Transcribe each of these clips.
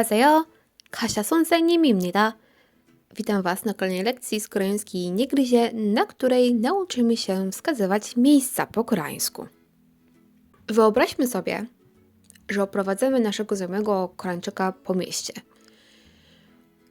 안녕하세요. Kasia 선생님입니다. Witam Was na kolejnej lekcji z koreańskiej nie gryzie, na której nauczymy się wskazywać miejsca po koreańsku. Wyobraźmy sobie, że oprowadzamy naszego znajomego Koreańczyka po mieście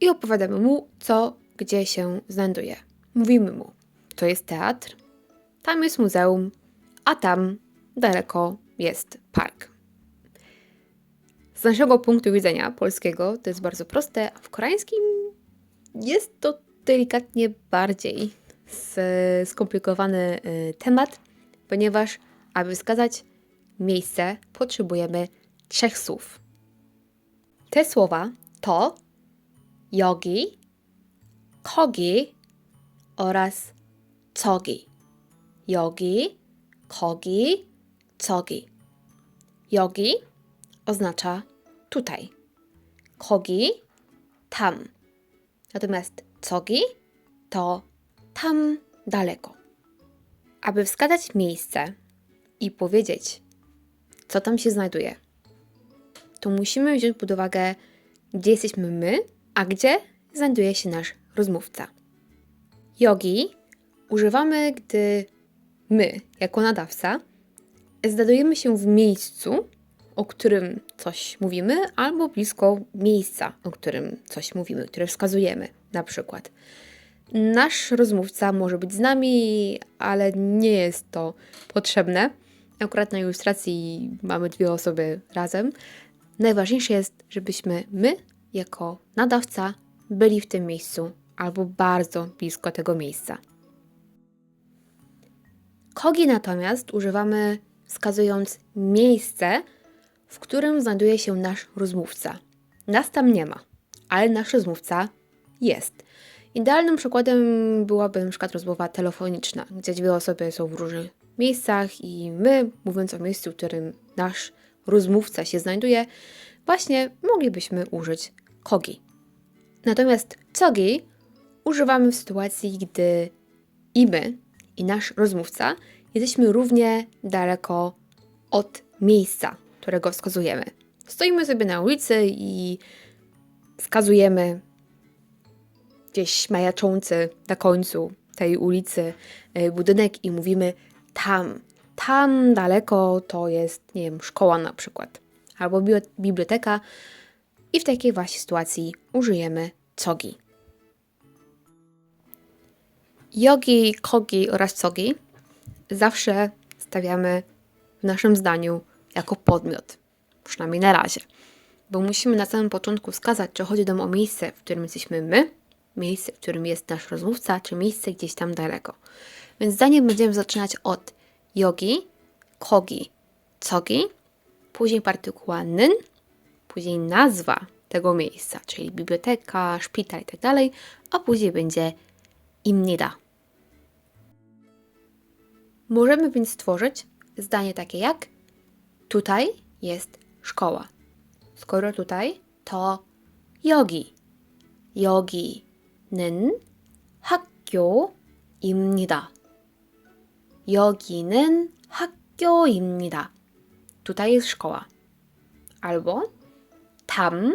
i opowiadamy mu, co gdzie się znajduje. Mówimy mu, to jest teatr, tam jest muzeum, a tam daleko jest park. Z naszego punktu widzenia polskiego to jest bardzo proste, a w koreańskim jest to delikatnie bardziej skomplikowany y, temat, ponieważ aby wskazać miejsce, potrzebujemy trzech słów. Te słowa to jogi, kogi oraz cogi. Jogi, kogi, cogi. Jogi oznacza tutaj. Kogi tam. Natomiast cogi to tam daleko. Aby wskazać miejsce i powiedzieć, co tam się znajduje, to musimy wziąć pod uwagę, gdzie jesteśmy my, a gdzie znajduje się nasz rozmówca. Jogi używamy, gdy my, jako nadawca, znajdujemy się w miejscu, o którym coś mówimy, albo blisko miejsca, o którym coś mówimy, które wskazujemy. Na przykład, nasz rozmówca może być z nami, ale nie jest to potrzebne. Akurat na ilustracji mamy dwie osoby razem. Najważniejsze jest, żebyśmy my, jako nadawca, byli w tym miejscu albo bardzo blisko tego miejsca. Kogi natomiast używamy wskazując miejsce, w którym znajduje się nasz rozmówca. Nas tam nie ma, ale nasz rozmówca jest. Idealnym przykładem byłaby na przykład rozmowa telefoniczna, gdzie dwie osoby są w różnych miejscach i my, mówiąc o miejscu, w którym nasz rozmówca się znajduje, właśnie moglibyśmy użyć kogi. Natomiast cogi używamy w sytuacji, gdy i my, i nasz rozmówca jesteśmy równie daleko od miejsca, którego wskazujemy. Stoimy sobie na ulicy i wskazujemy gdzieś majaczący na końcu tej ulicy y, budynek i mówimy tam, tam daleko to jest, nie wiem, szkoła na przykład, albo biblioteka i w takiej właśnie sytuacji użyjemy cogi. Jogi, kogi oraz cogi zawsze stawiamy w naszym zdaniu jako podmiot, przynajmniej na razie, bo musimy na samym początku wskazać, czy chodzi nam o miejsce, w którym jesteśmy my, miejsce, w którym jest nasz rozmówca, czy miejsce gdzieś tam daleko. Więc zdanie będziemy zaczynać od jogi, kogi, cogi, później partykuła nyn, później nazwa tego miejsca, czyli biblioteka, szpital i tak a później będzie imnida. Możemy więc stworzyć zdanie takie jak tutaj jest szkoła. Skoro tutaj to 여기. 여기는 학교입니다. 여기는 학교입니다. Tutaj jest szkoła. Albo tam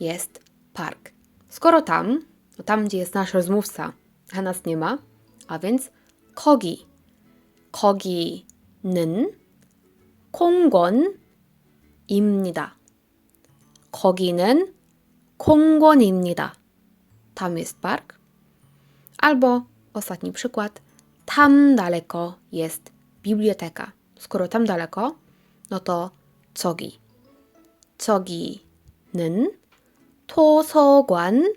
jest park. Skoro tam, to tam, gdzie jest nasz rozmówca, a nas nie ma, a więc 거기. 거기는 공원입니다. 거기는 공원입니다. Tam jest park. Albo ostatni przykład. Tam daleko jest biblioteka. Skoro tam daleko, no to 저기. 저기는 도서관입니다.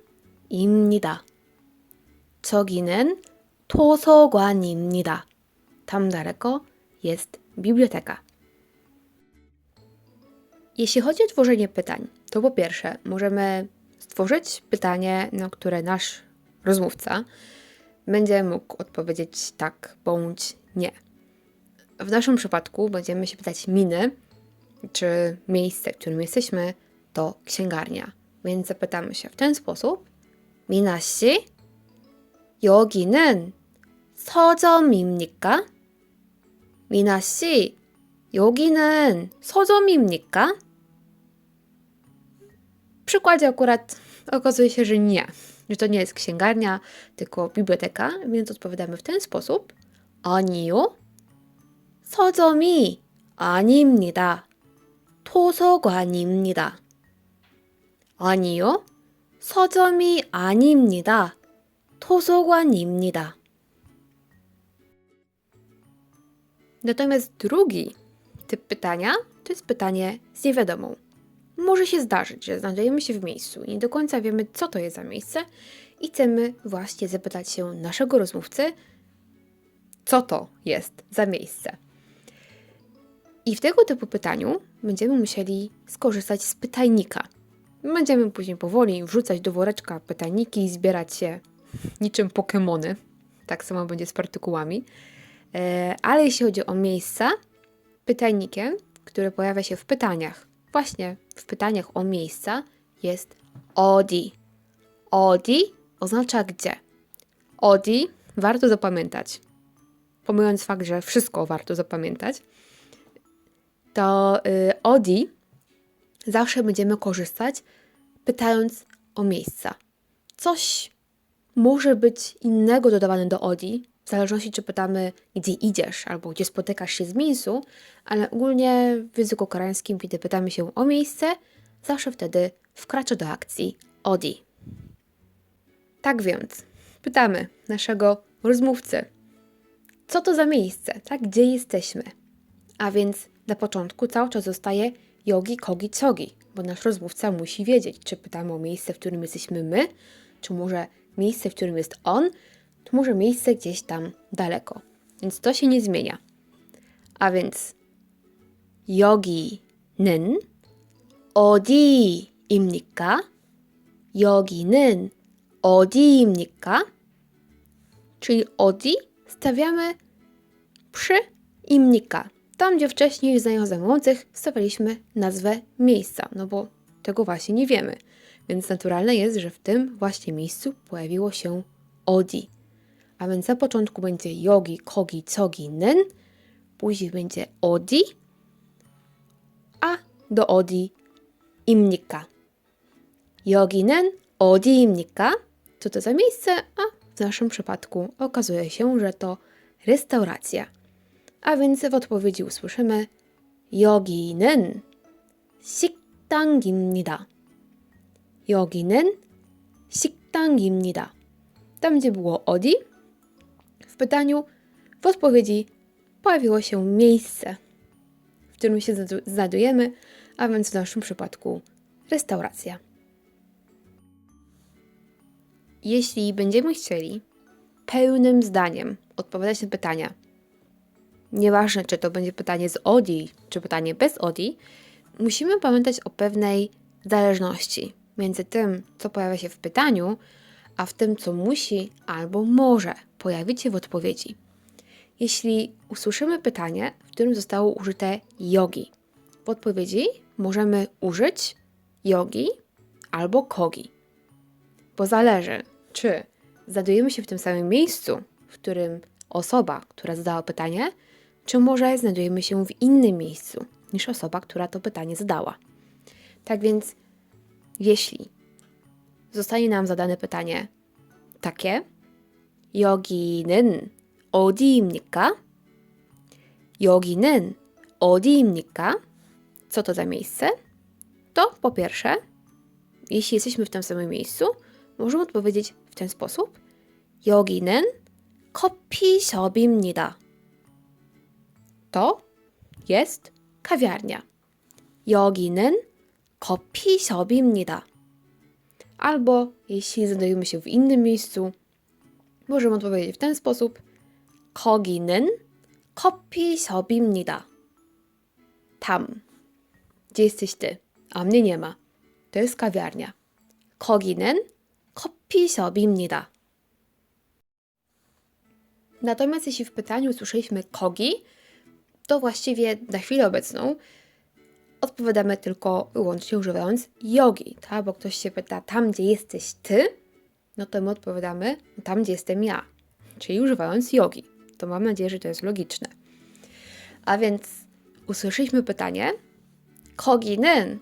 저기는 도서관입니다. Tam daleko jest biblioteka. Jeśli chodzi o tworzenie pytań, to po pierwsze możemy stworzyć pytanie, na które nasz rozmówca będzie mógł odpowiedzieć tak bądź nie. W naszym przypadku będziemy się pytać miny, czy miejsce, w którym jesteśmy, to księgarnia. Więc zapytamy się w ten sposób. 미나 씨, 여기는 서점입니까? 미나 씨, 여기는 서점입니까? W przykładzie akurat okazuje się, że nie, że to nie jest księgarnia, tylko biblioteka, więc odpowiadamy w ten sposób. 아니요. 서점이 아닙니다. 도서관입니다. 아니요. 서점이 아닙니다. 도서관입니다. Natomiast drugi typ pytania to jest pytanie z niewiadomą. Może się zdarzyć, że znajdujemy się w miejscu i nie do końca wiemy, co to jest za miejsce, i chcemy właśnie zapytać się naszego rozmówcy, co to jest za miejsce. I w tego typu pytaniu będziemy musieli skorzystać z pytajnika. Będziemy później powoli wrzucać do woreczka pytajniki i zbierać się niczym Pokemony. Tak samo będzie z partykułami. E, Ale jeśli chodzi o miejsca, pytajnikiem, który pojawia się w pytaniach, właśnie w pytaniach o miejsca, jest odi. Odi oznacza gdzie. Odi warto zapamiętać. Pomijając fakt, że wszystko warto zapamiętać, to y, odi zawsze będziemy korzystać pytając o miejsca. Coś może być innego dodawane do odi, w zależności czy pytamy, gdzie idziesz albo gdzie spotykasz się z miejscu, ale ogólnie w języku koreańskim, kiedy pytamy się o miejsce, zawsze wtedy wkracza do akcji odi. Tak więc, pytamy naszego rozmówcę, co to za miejsce, tak? Gdzie jesteśmy? A więc na początku cały czas zostaje yogi, kogi, cogi, bo nasz rozmówca musi wiedzieć, czy pytamy o miejsce, w którym jesteśmy my, czy może miejsce, w którym jest on, czy może miejsce gdzieś tam daleko. Więc to się nie zmienia. A więc 여기는 어디입니까? 여기는 어디입니까? Czyli odi stawiamy przy imnika. Tam, gdzie wcześniej w zdaniach zajmujących stawialiśmy nazwę miejsca, no bo tego właśnie nie wiemy. Więc naturalne jest, że w tym właśnie miejscu pojawiło się odi. A więc na początku będzie yogi, kogi, cogi, nen, później będzie odi, a do odi imnika. 여기는 어디입니까? Co to za miejsce? A w naszym przypadku okazuje się, że to restauracja. A więc w odpowiedzi usłyszymy 여기는 식당입니다. 여기는 식당입니다. Tam, gdzie było odi, w pytaniu, w odpowiedzi pojawiło się miejsce, w którym się znajdu- znajdujemy, a więc w naszym przypadku restauracja. Jeśli będziemy chcieli pełnym zdaniem odpowiadać na pytania, nieważne czy to będzie pytanie z ODI, czy pytanie bez ODI, musimy pamiętać o pewnej zależności między tym, co pojawia się w pytaniu, a w tym, co musi albo może pojawić się w odpowiedzi. Jeśli usłyszymy pytanie, w którym zostało użyte yogi, w odpowiedzi możemy użyć yogi albo kogi bo zależy, czy znajdujemy się w tym samym miejscu, w którym osoba, która zadała pytanie, czy może znajdujemy się w innym miejscu niż osoba, która to pytanie zadała. Tak więc, jeśli zostanie nam zadane pytanie takie, 여기는 어디입니까? 여기는 어디입니까? Co to za miejsce? To po pierwsze, jeśli jesteśmy w tym samym miejscu, możemy odpowiedzieć w ten sposób. 여기는 커피숍입니다. To jest kawiarnia. 여기는 커피숍입니다. Albo jeśli znajdujemy się w innym miejscu, możemy odpowiedzieć w ten sposób. 거기는 커피숍입니다. Tam, gdzie jesteś ty, a mnie nie ma. To jest kawiarnia. 거기는 커피숍입니다. Natomiast jeśli w pytaniu usłyszeliśmy kogi, to właściwie na chwilę obecną odpowiadamy tylko wyłącznie używając jogi, tak? Bo ktoś się pyta tam, gdzie jesteś ty, no to my odpowiadamy tam, gdzie jestem ja, czyli używając jogi. To mam nadzieję, że to jest logiczne. A więc usłyszeliśmy pytanie, 거기는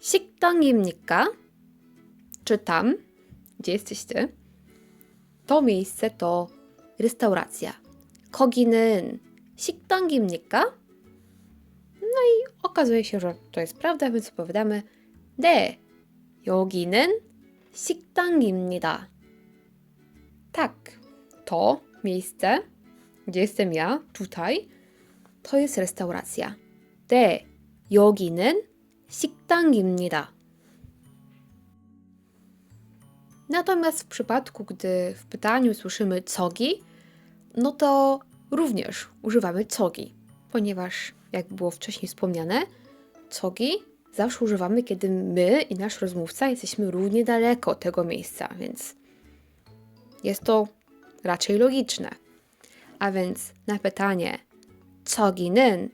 식당입니까? czy tam, gdzie jesteście, to miejsce to restauracja. 거기는 식당입니까? No i okazuje się, że to jest prawda, więc odpowiadamy 네, 여기는 식당입니다. Tak, to miejsce, gdzie jestem ja, tutaj, to jest restauracja. 네, 여기는 식당입니다. Natomiast w przypadku, gdy w pytaniu słyszymy cogi, no to również używamy cogi, ponieważ, jak było wcześniej wspomniane, cogi zawsze używamy, kiedy my i nasz rozmówca jesteśmy równie daleko od tego miejsca, więc jest to raczej logiczne. A więc na pytanie 저기는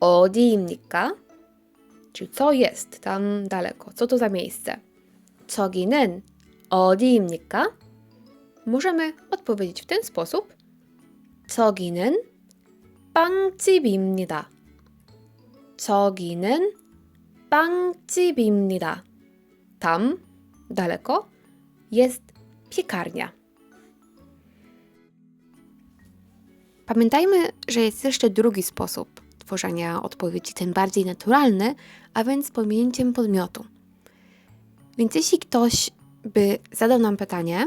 어디입니까? Czyli co jest tam daleko? Co to za miejsce? 저기는 어디입니까? Możemy odpowiedzieć w ten sposób. 저기는 빵집입니다. 저기는 빵집입니다. Tam, daleko, jest piekarnia. Pamiętajmy, że jest jeszcze drugi sposób tworzenia odpowiedzi, ten bardziej naturalny, a więc pominięciem podmiotu. Więc jeśli ktoś by zadał nam pytanie,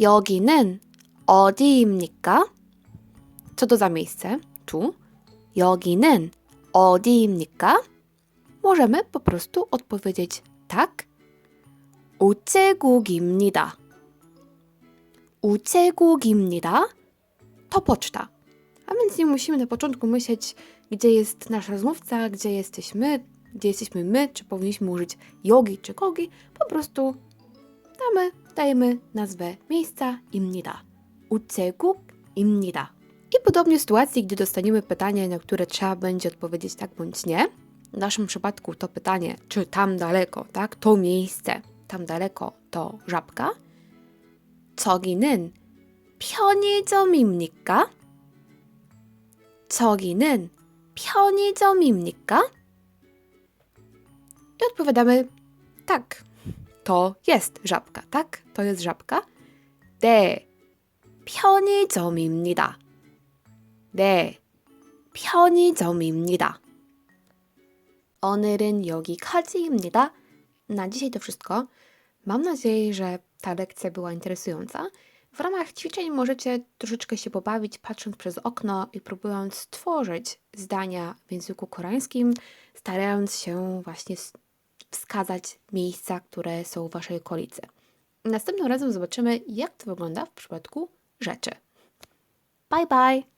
여기는 어디입니까? Co to za miejsce? Tu. 여기는 어디입니까? Możemy po prostu odpowiedzieć tak. 우체국입니다. 우체국입니다. To poczta. A więc nie musimy na początku myśleć, gdzie jest nasz rozmówca, gdzie jesteśmy, gdzie jesteśmy my, czy powinniśmy użyć jogi czy kogi. Po prostu damy, dajemy nazwę miejsca imnida. 우체국입니다. I podobnie w sytuacji, gdy dostaniemy pytanie, na które trzeba będzie odpowiedzieć tak bądź nie. W naszym przypadku to pytanie, czy tam daleko, tak? To miejsce, tam daleko to żabka. 저기는 편의점입니까? 저기는 편의점입니까? I odpowiadamy tak. To jest żabka, tak? To jest żabka. 네, 편의점입니다. 네, 편의점입니다. 오늘은 여기까지입니다. Na dzisiaj to wszystko. Mam nadzieję, że ta lekcja była interesująca. W ramach ćwiczeń możecie troszeczkę się pobawić, patrząc przez okno i próbując stworzyć zdania w języku koreańskim, starając się właśnie s- wskazać miejsca, które są w Waszej okolicy. Następnym razem zobaczymy, jak to wygląda w przypadku rzeczy. Bye bye!